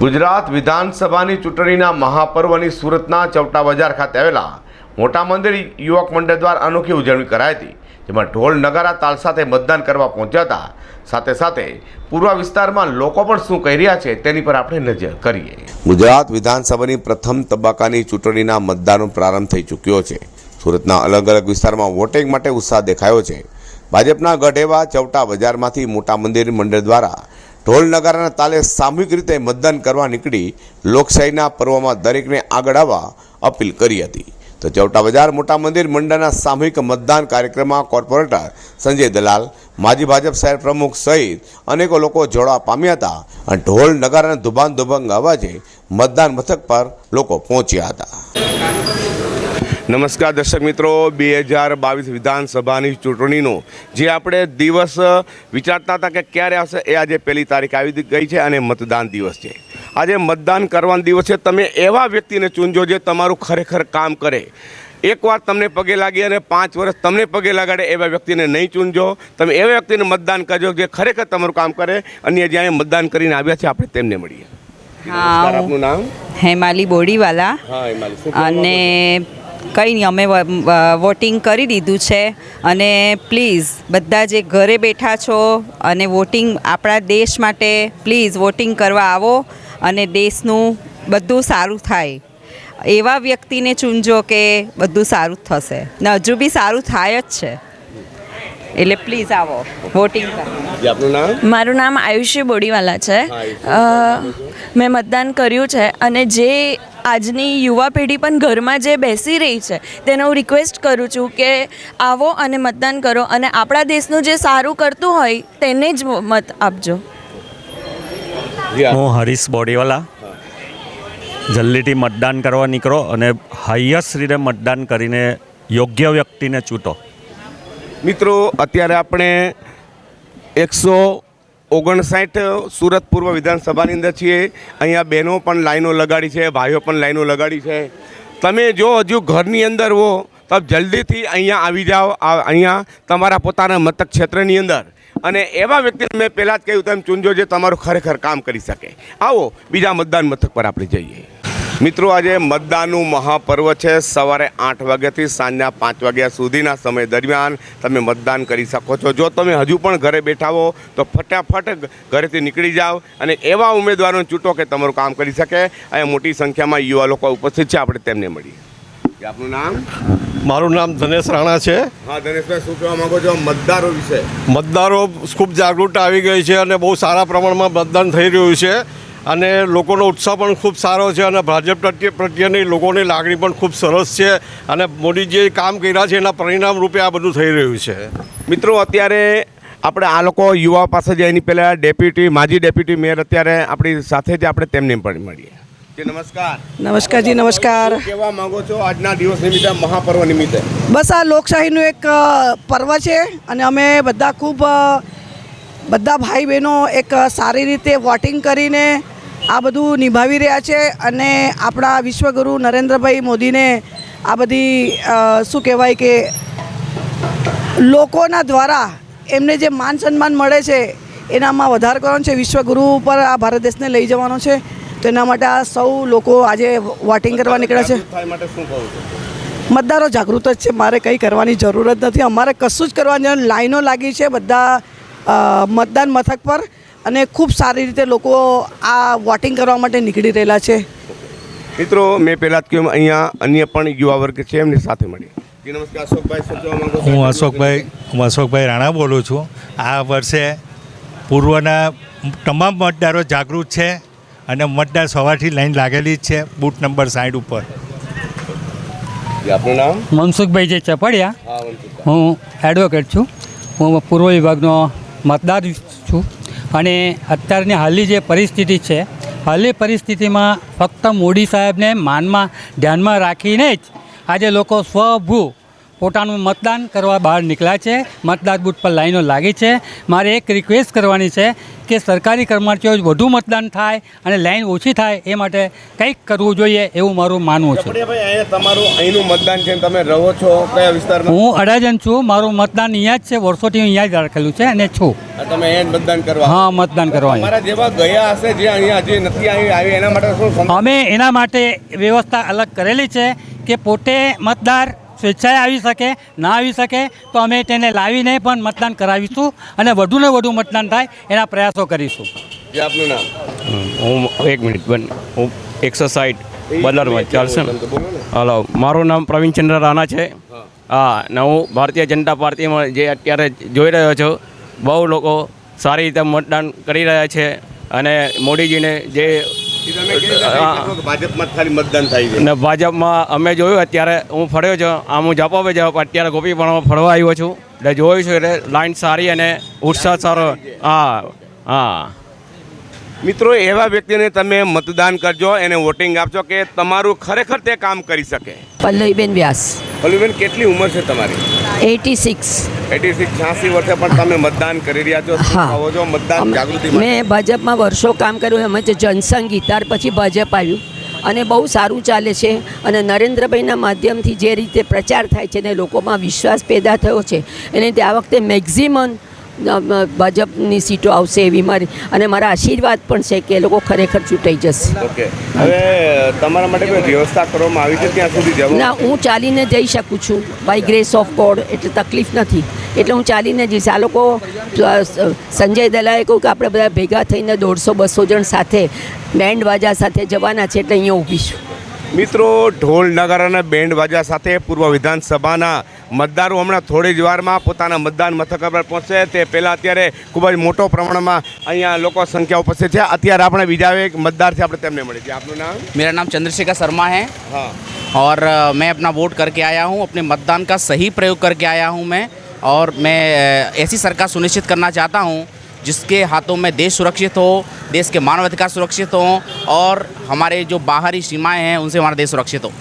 ગુજરાત વિધાનસભાની ચૂંટણીના મહાપર્વની સુરતના ચૌટા બજાર ખાતે આવેલા મોટા મંદિર યુવક મંડળ દ્વારા અનોખી ઉજવણી કરાઈ હતી, જેમાં ઢોલ નગારા તાલ સાથે મતદાન કરવા પહોંચ્યા હતા. સાથે સાથે પૂર્વ વિસ્તારમાં લોકો પણ શું કહી રહ્યા છે તેની પર આપણે નજર કરીએ. ગુજરાત વિધાનસભાની પ્રથમ તબક્કાની ચૂંટણીના મતદાનનો પ્રારંભ થઈ ચૂક્યો છે. સુરતના અલગ અલગ વિસ્તારમાં વોટિંગ માટે ઉત્સાહ દેખાયો છે. ભાજપના ગઢ એવા ચૌટા બજારમાંથી મોટા મંદિર મંડળ દ્વારા ઢોલ નગારાના તાલે સામૂહિક રીતે મતદાન કરવા નીકળી લોકશાહીના પર્વમાં દરેકને આગળ આવવા અપીલ કરી હતી. તો ચૌટા બજાર મોટા મંદિર મંડળના સામૂહિક મતદાન કાર્યક્રમમાં કોર્પોરેટર સંજય દલાલ, માજી ભાજપ શહેર પ્રમુખ સહિત અનેકો લોકો જોડવા પામ્યા હતા અને ઢોલ નગારાના ધુબાન ધુબંગ અવાજે મતદાન મથક પર લોકો પહોંચ્યા હતા. નમસ્કાર દર્શક મિત્રો બે હજાર બાવીસ વિધાનસભાની ચૂંટણીનો જે આપણે દિવસ વિચારતા હતા કે ક્યારે આવશે એ આજે પહેલી તારીખ આવી ગઈ છે અને મતદાન દિવસ છે. આજે મતદાન કરવાનો દિવસ છે. તમે એવા વ્યક્તિને ચૂનજો જે તમારું ખરેખર કામ કરે. એકવાર તમને પગે લાગી અને પાંચ વર્ષ તમને પગે લગાડે એવા વ્યક્તિને નહીં ચૂનજો તમે એવા વ્યક્તિને મતદાન કરજો જે ખરેખર તમારું કામ કરે અને જ્યાં મતદાન કરીને આવ્યા છે આપણે તેમને મળીએ. આપનું નામ? હેમાલી બોડીવાલા. અને કંઈ નહીં અમે વોટિંગ કરી દીધું છે અને પ્લીઝ બધા જે ઘરે બેઠા છો અને વોટિંગ આપણા દેશ માટે પ્લીઝ વોટિંગ કરવા આવો અને દેશનું બધું સારું થાય. એવા વ્યક્તિને ચૂનજો કે બધું સારું થશે. ને હજુ બી સારું થાય જ છે. એટલે પ્લીઝ આવો વોટિંગ કરવા જી, આપનું નામ? મારું નામ આયુષ્ય બોડીવાલા છે. મેં મતદાન કર્યું છે અને જે આજની યુવા પેઢી પણ ઘરમાં જે બેસી રહી છે તેને હું રિક્વેસ્ટ કરું છું કે આવો અને મતદાન કરો અને આપણા દેશનું જે સારું કરતું હોય તેને જ મત આપજો. હું હરીશ બોડીવાલા. જલ્દીથી મતદાન કરવા નીકળો અને હાઈએસ્ટ રીતે મતદાન કરીને યોગ્ય વ્યક્તિને ચૂંટો. મિત્રો અત્યારે આપણે એકસો ઓગણસાઠ સુરત પૂર્વ વિધાનસભાની અંદર છીએ. અહીંયા બહેનો પણ લાઈનો લગાડી છે, ભાઈઓ પણ લાઈનો લગાડી છે. તમે જો હજુ ઘરની અંદર હો, તો જલ્દીથી અહીંયા આવી જાઓ અહીંયા તમારા પોતાના મતક ક્ષેત્રની અંદર. અને એવા વ્યક્તિને મેં પહેલાં જ કહ્યું, તેમ ચૂંજો જે તમારું ખરેખર કામ કરી શકે. આવો, બીજા મતદાન મથક પર આપણે જઈએ. મિત્રો આજે મતદાનનું મહાપર્વ છે. સવારે આઠ વાગ્યાથી સાંજના પાંચ વાગ્યા સુધીના સમય દરમિયાન તમે મતદાન કરી શકો છો. જો તમે હજુ પણ ઘરે બેઠા હો તો ફટાફટ ઘરેથી નીકળી જાઓ અને એવા ઉમેદવારોને ચૂંટો કે તમારું કામ કરી શકે. અહીંયા મોટી સંખ્યામાં યુવા લોકો ઉપસ્થિત છે. આપણે તેમને મળીએ. આપનું નામ? મારું નામ ધનેશ રાણા છે. હા ધનેશભાઈ શું કહેવા માંગો છો? મતદારો વિશે? મતદારો ખૂબ જાગૃતતા આવી ગઈ છે અને બહુ સારા પ્રમાણમાં મતદાન થઈ રહ્યું છે. અને લોકોનો ઉત્સાહ પણ ખૂબ સારો છે અને ભાજપ પ્રત્યે પ્રત્યેની લોકોની લાગણી પણ ખૂબ સરસ છે અને મોદી જે કામ કર્યા છે એના પરિણામ રૂપે આ બધું થઈ રહ્યું છે. મિત્રો અત્યારે આપણે આ લોકો યુવા પાસે જાય એની પહેલાં ડેપ્યુટી માજી ડેપ્યુટી મેયર અત્યારે આપણી સાથે જ આપણે તેમને પણ મળીએ. નમસ્કાર. નમસ્કાર જી નમસ્કાર. કેવા માંગો છો આજના દિવસ નિમિત્તે મહાપર્વ નિમિત્તે? બસ આ લોકશાહીનું એક પર્વ છે અને અમે બધા ખૂબ બધા ભાઈ બહેનો એક સારી રીતે વોટિંગ કરીને આ બધું નિભાવી રહ્યા છે અને આપણા વિશ્વગુરુ નરેન્દ્રભાઈ મોદીને આ બધી શું કહેવાય કે લોકોના દ્વારા એમને જે માન સન્માન મળે છે એનામાં વધારો કરવાનો છે. વિશ્વગુરુ ઉપર આ ભારત દેશને લઈ જવાનો છે. તો એના માટે આ સૌ લોકો આજે વોટિંગ કરવા નીકળ્યા છે. મતદારો જાગૃત જ છે. મારે કંઈ કરવાની જરૂર જ નથી. અમારે કશું જ કરવાની લાઈનો લાગી છે બધા મતદાન મથક પર. અને ખૂબ સારી રીતે લોકો આ વોટિંગ કરવા માટે નીકળી રહેલા છે. મિત્રો મેં પહેલાં જ કહ્યું અહીંયા અન્ય પણ યુવા વર્ગ છે એમની સાથે મળી નમસ્કાર અશોકભાઈ? હું અશોકભાઈ હું અશોકભાઈ રાણા બોલું છું. આ વર્ષે પૂર્વના તમામ મતદારો જાગૃત છે અને મતદાર સવારથી લાઈન લાગેલી જ છે બૂટ નંબર સાઠ ઉપર. આપનું નામ? મનસુખભાઈ જે ચપડિયા. હું એડવોકેટ છું. હું પૂર્વ વિભાગનો મતદાર છું. અને અત્યારની હાલની જે પરિસ્થિતિ છે, હાલની પરિસ્થિતિમાં ફક્ત મોદી સાહેબને માનમાં ધ્યાનમાં રાખીને જ આજે લોકો સ્વભૂ પોતાનું મતદાન કરવા બહાર નીકળ્યા છે. મતદાર બૂથ પર લાઈનો લાગી છે. મારે એક રિક્વેસ્ટ કરવાની છે કે સરકારી કર્મચારીઓ વધુ મતદાન થાય અને લાઈન ઓછી થાય એ માટે કંઈક કરવું જોઈએ એવું મારું માનવું છે. તમારું અહીંનું મતદાન છે તમે રહો છો કયા વિસ્તારમાં? હું અડાજન છું. મારું મતદાન અહીંયા જ છે. વર્ષોથી અહીંયા જ રાખેલું છે અને છું. તમે અહીંયા મતદાન કરવા? હા મતદાન કરવા મારા જેવા ગયા હશે જે અહીંયા હજી નથી આવી એના માટે શું અમે એના માટે વ્યવસ્થા અલગ કરેલી છે કે પોતે મતદાર સ્વેચ્છાએ આવી શકે ના આવી શકે તો અમે તેને લાવીને પણ મતદાન કરાવીશું અને વધુને વધુ મતદાન થાય એના પ્રયાસો કરીશું. જે આપનું નામ? હું એક મિનિટ બન. હું એકસો સાઠ બદલમાં ચાલશે હલો મારું નામ પ્રવીણચંદ્ર રાણા છે. હા ને હું ભારતીય જનતા પાર્ટીમાં જે અત્યારે જોઈ રહ્યો છું બહુ લોકો સારી રીતે મતદાન કરી રહ્યા છે અને મોદીજીને જે ભાજપમાં ખાલી મતદાન થાય ને ભાજપમાં અમે જોયું અત્યારે હું ફર્યો છું આમ હું જપાવે જાઉં પણ અત્યારે ગોપીપણમાં ફરવા આવ્યો છું. એટલે જોયું છું એટલે લાઈન સારી અને ઉત્સાહ સારો. હા હા. મિત્રો એવા વ્યક્તિને તમે મતદાન કરજો એને વોટિંગ આપજો કે તમારું ખરેખર તે કામ કરી શકે. પલ્લવીબેન વ્યાસ. પલ્લવીબેન કેટલી ઉંમર છે તમારી? Eighty six. એટી સિક્સ છ્યાસી વર્ષે પણ તમે મતદાન કરી રહ્યા છો. કહો છો? મતદાન જાગૃતિ મેં ભાજપમાં વર્ષો કામ કર્યું એમ જ જનસંઘ ગીતાર પછી ભાજપ આવ્યું. અને બહુ સારું ચાલે છે. અને નરેન્દ્રભાઈના માધ્યમથી જે રીતે પ્રચાર થાય છે ને લોકોમાં વિશ્વાસ પેદા થયો છે. એને તે આ વખતે મેક્ઝિમમ ભાજપની સીટો આવશે એવી મારી અને મારા આશીર્વાદ પણ છે કે એ લોકો ખરેખર ચૂંટાઈ જશે. ઓકે. હવે તમારા માટે કોઈ વ્યવસ્થા કરવામાં આવી છે ત્યાં સુધી જવું? ના હું ચાલીને જઈ શકું છું બાય ગ્રેસ ઓફ ગોડ એટલે તકલીફ નથી. એટલે હું ચાલીને જઈશ. આ લોકો સંજય દલાએ કહ્યું કે આપણે બધા ભેગા થઈને દોઢસો બસો જણ સાથે બેન્ડ વાજા સાથે જવાના છે એટલે અહીંયા ઊભી છું. મિત્રો ઢોલ નગારાના બેન્ડ વાજા સાથે પૂર્વ વિધાનસભાના મતદારો હમણાં થોડી જ વારમાં પોતાના મતદાન મથક પર પહોંચશે તે પહેલાં અત્યારે ખૂબ જ મોટો પ્રમાણમાં અહીંયા લોકો સંખ્યા ઉપસ્થિત છે અત્યારે આપણે બીજા એક મતદાર છે આપણે તેમને મળી છે આપનું નામ मेरा नाम चंद्रशेखर शर्मा है હા और अ, मैं अपना वोट करके आया हूँ अपने मतदान का सही प्रयोग करके आया हूँ मैं और मैं अ, ऐसी सरकार सुनिश्चित करना चाहता हूँ जिसके हाथों में देश सुरक्षित हो देश के मानव अधिकार सुरक्षित हों और हमारे जो बाहरी सीमाएं हैं उनसे हमारा देश सुरक्षित हो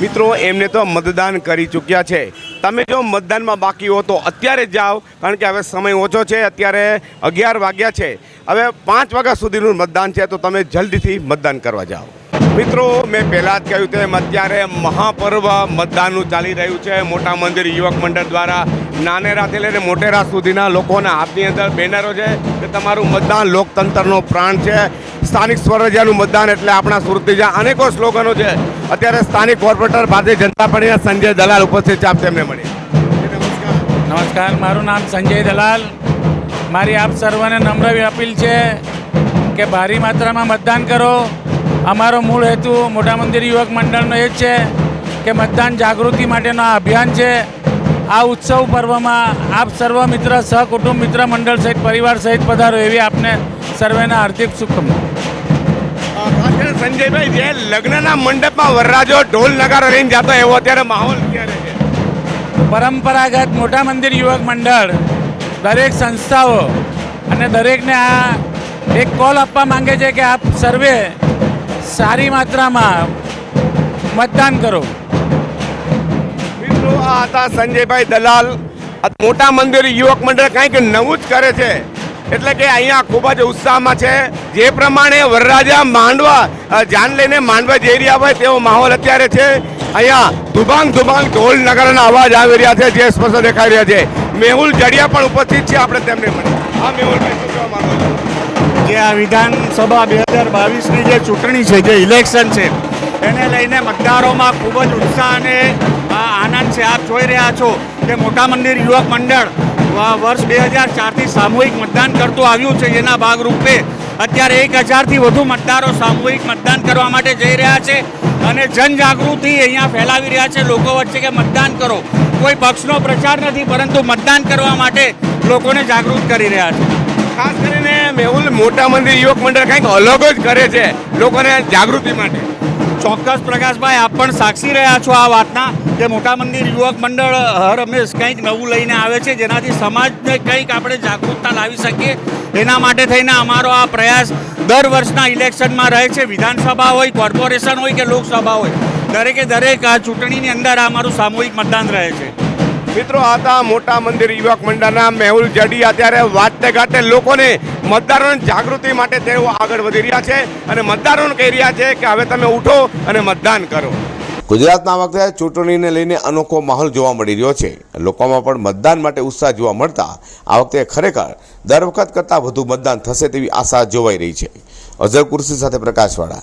મિત્રો, એમને તો મતદાન કરી ચૂક્યા છે. તમે જો મતદાનમાં બાકી હો તો અત્યારે જાઓ, કારણ કે હવે સમય ઓછો છે, અત્યારે અગિયાર વાગ્યા છે. હવે પાંચ વાગ્યા સુધીનું મતદાન છે, તો તમે જલ્દીથી મતદાન કરવા જાઓ. મિત્રો, મેં પહેલાં જ કહ્યું તેમ અત્યારે મહાપર્વ મતદાનનું ચાલી રહ્યું છે. મોટા મંદિર યુવક મંડળ દ્વારા નાનેરાથી લઈને મોટેરા સુધીના લોકોના હાથની અંદર બેનરો છે કે તમારું મતદાન લોકતંત્રનો પ્રાણ છે. સ્થાનિક સ્વરાજ્યનું મતદાન એટલે આપણા સુરતી જ્યાં અનેકો સ્લોગનો છે. અત્યારે સ્થાનિક કોર્પોરેટર ભારતીય જનતા પાર્ટીના સંજય દલાલ ઉપસ્થિત છે. આપ તેમને મળી નમસ્કાર. મારું નામ સંજય દલાલ. મારી આપ સર્વને નમ્ર અપીલ છે કે ભારી માત્રામાં મતદાન કરો. અમારો મૂળ હેતુ મોટા મંદિર યુવક મંડળનો એ જ છે કે મતદાન જાગૃતિ માટેનો આ અભિયાન છે. આ ઉત્સવ પર્વમાં આપ સર્વ મિત્ર સહકુટુંબ મિત્ર મંડળ સહિત પરિવાર સહિત પધારો એવી આપને સર્વેના હાર્દિક શુભકામના. સંજયભાઈ જે લગ્નના મંડપમાં વરરાજો ઢોલ નગારો લઈને જતો એવો અત્યારે માહોલ ક્યારે છે? પરંપરાગત મોટા મંદિર યુવક મંડળ દરેક સંસ્થાઓ અને દરેકને આ એક કોલ આપવા માંગે છે કે આપ સર્વે સારી માત્રામાં મતદાન કરો. મિત્રો, આ હતા સંજયભાઈ દલાલ. મોટા મંદિર યુવક મંડળ કંઈક નવું જ કરે છે. એટલે કે અહીંયા ખૂબ જ ઉત્સાહમાં છે. જે પ્રમાણે વરરાજા માંડવા જાન લઈને માંડવા જઈ રહ્યા હોય તેવો માહોલ અત્યારે છે. અહીંયા ધુબાંગ ધુબાંગ ઢોલ નગરના અવાજ આવી રહ્યા છે, જે સ્પષ્ટ દેખાઈ રહ્યા છે. મેહુલ જડિયા પણ ઉપસ્થિત છે, આપણે તેમને મળી હા, મેહુલ કહેવા માંગો છો? જે આ વિધાનસભા બે હજાર બાવીસની જે ચૂંટણી છે, જે ઇલેક્શન છે, એને લઈને મતદારોમાં ખૂબ જ ઉત્સાહ અને આનંદ છે. આપ જોઈ રહ્યા છો કે મોટા મંદિર યુવક મંડળ વર્ષ બે હજાર ચારથી સામૂહિક મતદાન કરતું આવ્યું છે. જેના ભાગરૂપે અત્યારે એક હજારથી વધુ મતદારો સામૂહિક મતદાન કરવા માટે જઈ રહ્યા છે અને જનજાગૃતિ અહીંયા ફેલાવી રહ્યા છે લોકો વચ્ચે કે મતદાન કરો. કોઈ પક્ષનો પ્રચાર નથી, પરંતુ મતદાન કરવા માટે લોકોને જાગૃત કરી રહ્યા છે. ખાસ કરીને મેહુલ મોટા મંદિર યુવક મંડળ કંઈક અલગ જ કરે છે લોકોને જાગૃતિ માટે. ચોક્કસ પ્રકાશભાઈ, આપ પણ સાક્ષી રહ્યા છો આ વાતના કે મોટા મંદિર યુવક મંડળ હર હંમેશ કંઈક નવું લઈને આવે છે, જેનાથી સમાજને કંઈક આપણે જાગૃતતા લાવી શકીએ. એના માટે થઈને અમારો આ પ્રયાસ દર વર્ષના ઇલેક્શનમાં રહે છે, વિધાનસભા હોય, કોર્પોરેશન હોય કે લોકસભા હોય. દરેકે દરેક આ ચૂંટણીની અંદર અમારું સામૂહિક મતદાન રહે છે. મિત્રો હતા મોટા મંદિર યુવક મંડળના મેહુલ જડિયા. ત્યારે વાતે ઘાટે લોકોને મતદારોની જાગૃતિ માટે તેઓ આગળ વધી રહ્યા છે અને મતદારોને કહી રહ્યા છે કે હવે તમે ઉઠો અને મતદાન કરો. ગુજરાતના વખતે ચૂંટણીને લઈને અનોખો માહોલ જોવા મળી રહ્યો છે. લોકોમાં પણ મતદાન માટે ઉત્સાહ જોવા મળતા આ વખતે ખરેખર દર વખત કરતાં વધુ મતદાન થશે તેવી આશા જોવાઈ રહી છે. અઝર કુર્સી સાથે પ્રકાશવાળા.